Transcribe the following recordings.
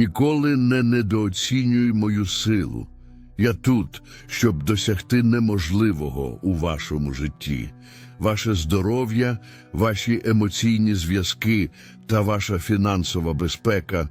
Ніколи не недооцінюй мою силу. Я тут, щоб досягти неможливого у вашому житті. Ваше здоров'я, ваші емоційні зв'язки та ваша фінансова безпека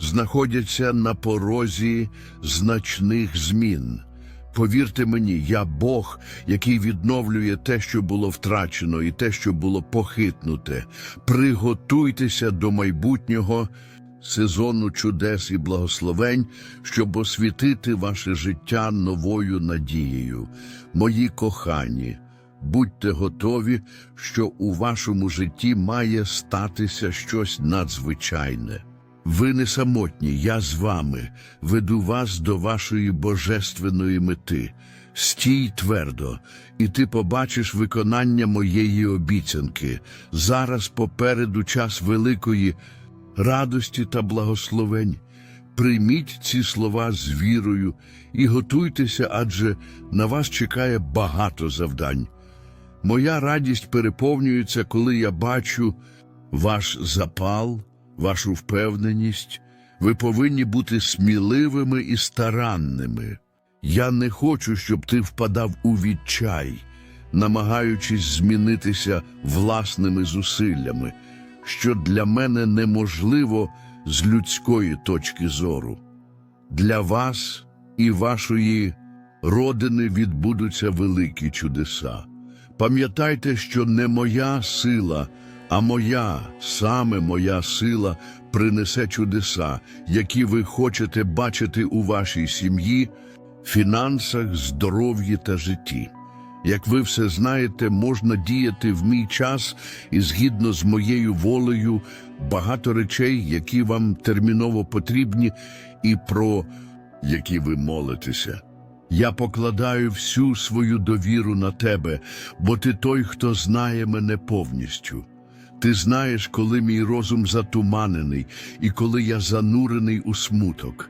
знаходяться на порозі значних змін. Повірте мені, я Бог, який відновлює те, що було втрачено, і те, що було похитнуте. Приготуйтеся до майбутнього сезону чудес і благословень, щоб освітити ваше життя новою надією. Мої кохані, будьте готові, що у вашому житті має статися щось надзвичайне. Ви не самотні, я з вами, веду вас до вашої божественної мети. Стій твердо, і ти побачиш виконання моєї обіцянки. Зараз попереду час великої радості та благословень. Прийміть ці слова з вірою і готуйтеся, адже на вас чекає багато завдань. Моя радість переповнюється, коли я бачу ваш запал, вашу впевненість. Ви повинні бути сміливими і старанними. Я не хочу, щоб ти впадав у відчай, намагаючись змінитися власними зусиллями, що для мене неможливо з людської точки зору. Для вас і вашої родини відбудуться великі чудеса. Пам'ятайте, що не моя сила, а моя, саме моя сила принесе чудеса, які ви хочете бачити у вашій сім'ї, фінансах, здоров'ї та житті. Як ви все знаєте, можна діяти в мій час і згідно з моєю волею багато речей, які вам терміново потрібні, і про які ви молитеся. Я покладаю всю свою довіру на тебе, бо ти той, хто знає мене повністю. Ти знаєш, коли мій розум затуманений і коли я занурений у смуток.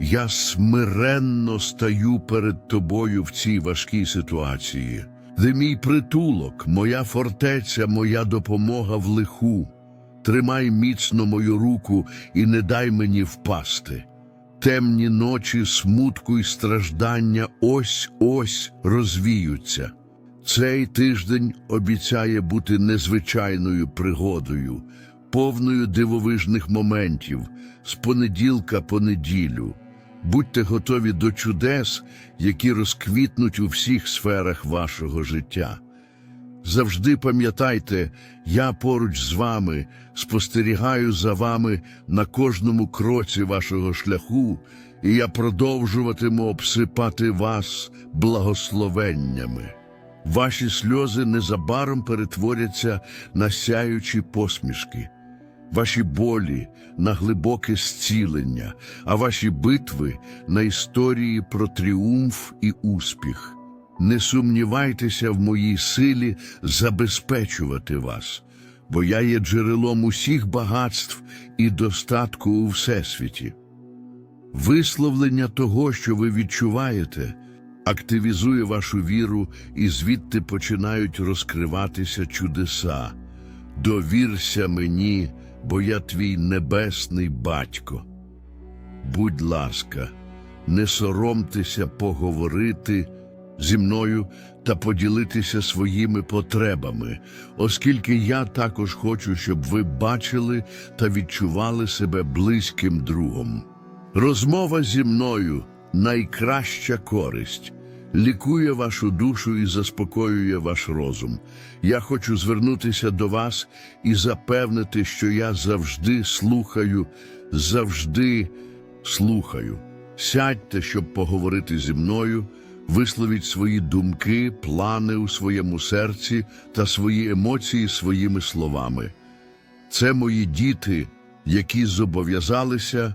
я смиренно стаю перед Тобою в цій важкій ситуації. Ти мій притулок, моя фортеця, моя допомога в лиху. Тримай міцно мою руку і не дай мені впасти. Темні ночі, смутку і страждання ось-ось розвіються. Цей тиждень обіцяє бути незвичайною пригодою, повною дивовижних моментів з понеділка по неділю. Будьте готові до чудес, які розквітнуть у всіх сферах вашого життя. Завжди пам'ятайте, я поруч з вами, спостерігаю за вами на кожному кроці вашого шляху, і я продовжуватиму обсипати вас благословеннями. Ваші сльози незабаром перетворяться на сяючі посмішки, ваші болі на глибоке зцілення, а ваші битви на історії про тріумф і успіх. Не сумнівайтеся в моїй силі забезпечувати вас, бо я є джерелом усіх багатств і достатку у всесвіті. Висловлення того, що ви відчуваєте, активізує вашу віру, і звідти починають розкриватися чудеса. Довірся мені, бо я твій небесний батько. Будь ласка, не соромтеся поговорити зі мною та поділитися своїми потребами, оскільки я також хочу, щоб ви бачили та відчували себе близьким другом. Розмова зі мною найкраща користь. Лікує вашу душу і заспокоює ваш розум. Я хочу звернутися до вас і запевнити, що я завжди слухаю, завжди слухаю. Сядьте, щоб поговорити зі мною, висловіть свої думки, плани у своєму серці та свої емоції своїми словами. Це мої діти, які зобов'язалися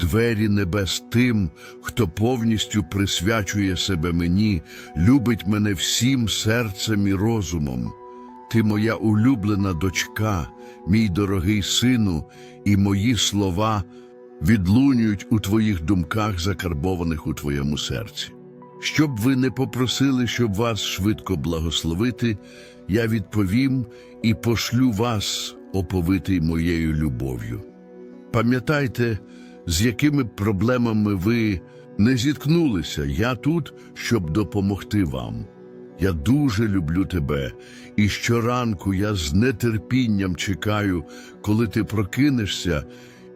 двері небес тим, хто повністю присвячує себе мені, любить мене всім серцем і розумом. Ти моя улюблена дочка, мій дорогий сину, і мої слова відлунюють у твоїх думках, закарбованих у твоєму серці. Щоб ви не попросили, щоб вас швидко благословити, я відповім і пошлю вас, оповитий моєю любов'ю. Пам'ятайте, з якими проблемами ви не зіткнулися. Я тут, щоб допомогти вам. Я дуже люблю тебе, і щоранку я з нетерпінням чекаю, коли ти прокинешся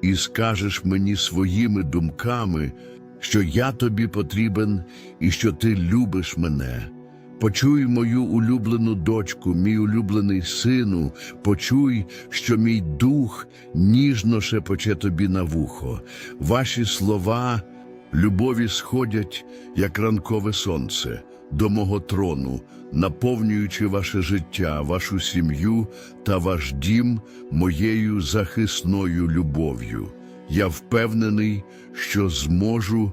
і скажеш мені своїми думками, що я тобі потрібен і що ти любиш мене. Почуй мою улюблену дочку, мій улюблений сину, почуй, що мій дух ніжно шепоче тобі на вухо. Ваші слова любові сходять, як ранкове сонце, до мого трону, наповнюючи ваше життя, вашу сім'ю та ваш дім моєю захисною любов'ю. Я впевнений, що зможу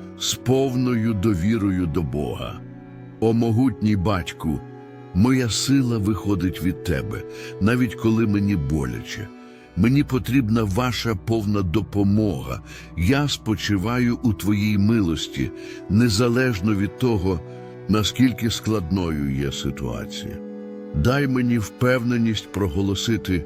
з повною довірою до Бога. О могутній батьку, моя сила виходить від тебе, навіть коли мені боляче. Мені потрібна ваша повна допомога. Я спочиваю у твоїй милості, незалежно від того, наскільки складною є ситуація. Дай мені впевненість проголосити,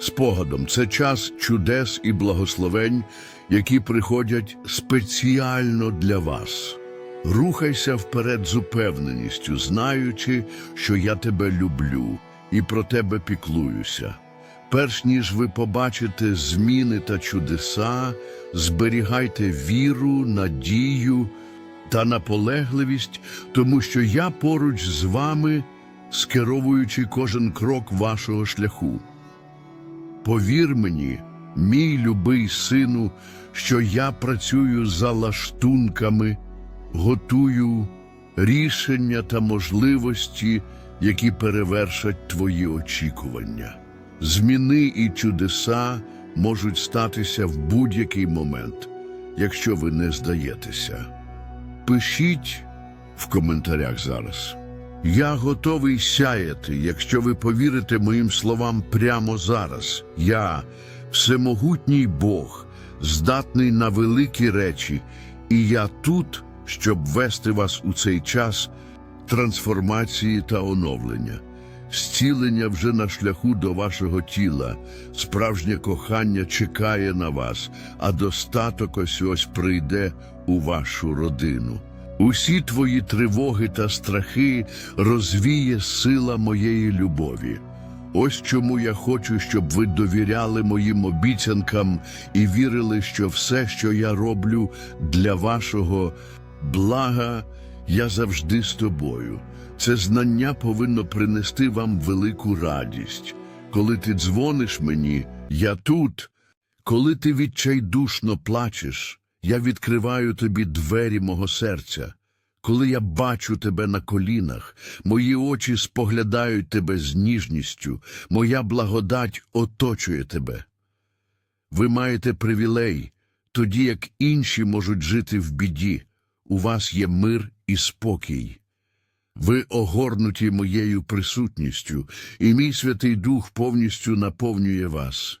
спогадом. Це час чудес і благословень, які приходять спеціально для вас. Рухайся вперед з упевненістю, знаючи, що я тебе люблю і про тебе піклуюся. Перш ніж ви побачите зміни та чудеса, зберігайте віру, надію та наполегливість, тому що я поруч з вами, скеровуючи кожен крок вашого шляху. Повір мені, мій любий сину, що я працюю за лаштунками, готую рішення та можливості, які перевершать твої очікування. Зміни і чудеса можуть статися в будь-який момент, якщо ви не здаєтеся. Пишіть в коментарях зараз. Я готовий сяяти, якщо ви повірите моїм словам прямо зараз. Я всемогутній Бог, здатний на великі речі, і я тут, щоб вести вас у цей час трансформації та оновлення. Зцілення вже на шляху до вашого тіла, справжнє кохання чекає на вас, а достаток ось ось прийде у вашу родину. Усі твої тривоги та страхи розвіє сила моєї любові. Ось чому я хочу, щоб ви довіряли моїм обіцянкам і вірили, що все, що я роблю для вашого блага, я завжди з тобою. Це знання повинно принести вам велику радість. Коли ти дзвониш мені, я тут. Коли ти відчайдушно плачеш, я відкриваю тобі двері мого серця. Коли я бачу тебе на колінах, мої очі споглядають тебе з ніжністю, моя благодать оточує тебе. Ви маєте привілей, тоді як інші можуть жити в біді. У вас є мир і спокій. Ви огорнуті моєю присутністю, і мій Святий Дух повністю наповнює вас.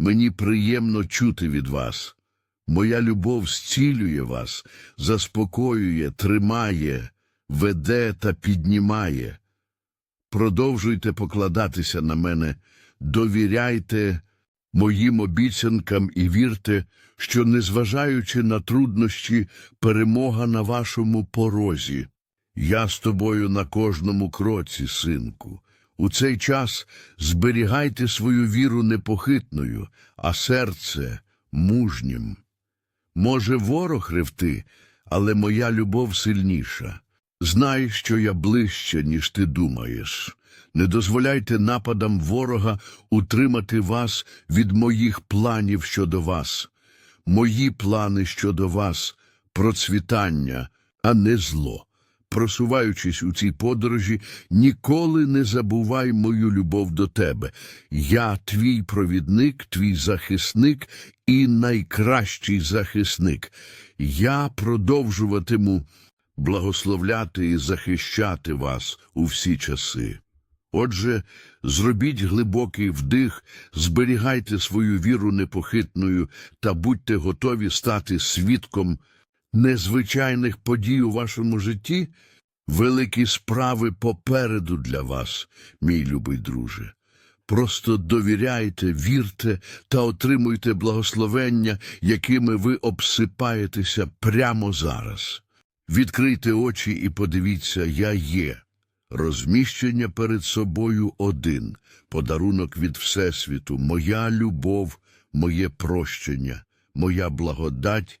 Мені приємно чути від вас. Моя любов зцілює вас, заспокоює, тримає, веде та піднімає. Продовжуйте покладатися на мене, довіряйте моїм обіцянкам і вірте, що, незважаючи на труднощі, перемога на вашому порозі. Я з тобою на кожному кроці, синку. У цей час зберігайте свою віру непохитною, а серце мужнім. Може, ворог ревти, але моя любов сильніша. Знай, що я ближче, ніж ти думаєш. Не дозволяйте нападам ворога утримати вас від моїх планів щодо вас. Мої плани щодо вас процвітання, а не зло. Просуваючись у цій подорожі, ніколи не забувай мою любов до тебе. Я твій провідник, твій захисник і найкращий захисник. Я продовжуватиму благословляти і захищати вас у всі часи. Отже, зробіть глибокий вдих, зберігайте свою віру непохитною та будьте готові стати свідком незвичайних подій у вашому житті, великі справи попереду для вас, мій любий друже. Просто довіряйте, вірте та отримуйте благословення, якими ви обсипаєтеся прямо зараз. Відкрийте очі і подивіться, я є. Розміщення перед собою один, подарунок від Всесвіту, моя любов, моє прощення, моя благодать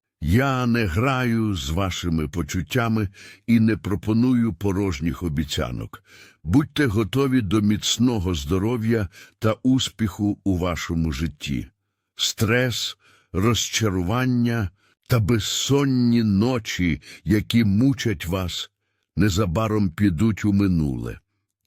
Я не граю з вашими почуттями і не пропоную порожніх обіцянок. Будьте готові до міцного здоров'я та успіху у вашому житті. Стрес, розчарування та безсонні ночі, які мучать вас, незабаром підуть у минуле.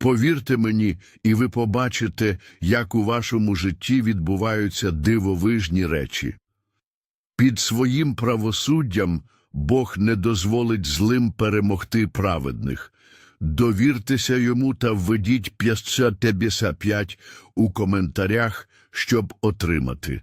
Повірте мені, і ви побачите, як у вашому житті відбуваються дивовижні речі. Під своїм правосуддям Бог не дозволить злим перемогти праведних. Довіртеся йому та введіть 555 у коментарях, щоб отримати.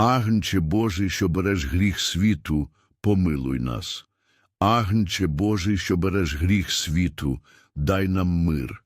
Агнче Божий, що береш гріх світу, помилуй нас. Агнче Божий, що береш гріх світу, дай нам мир.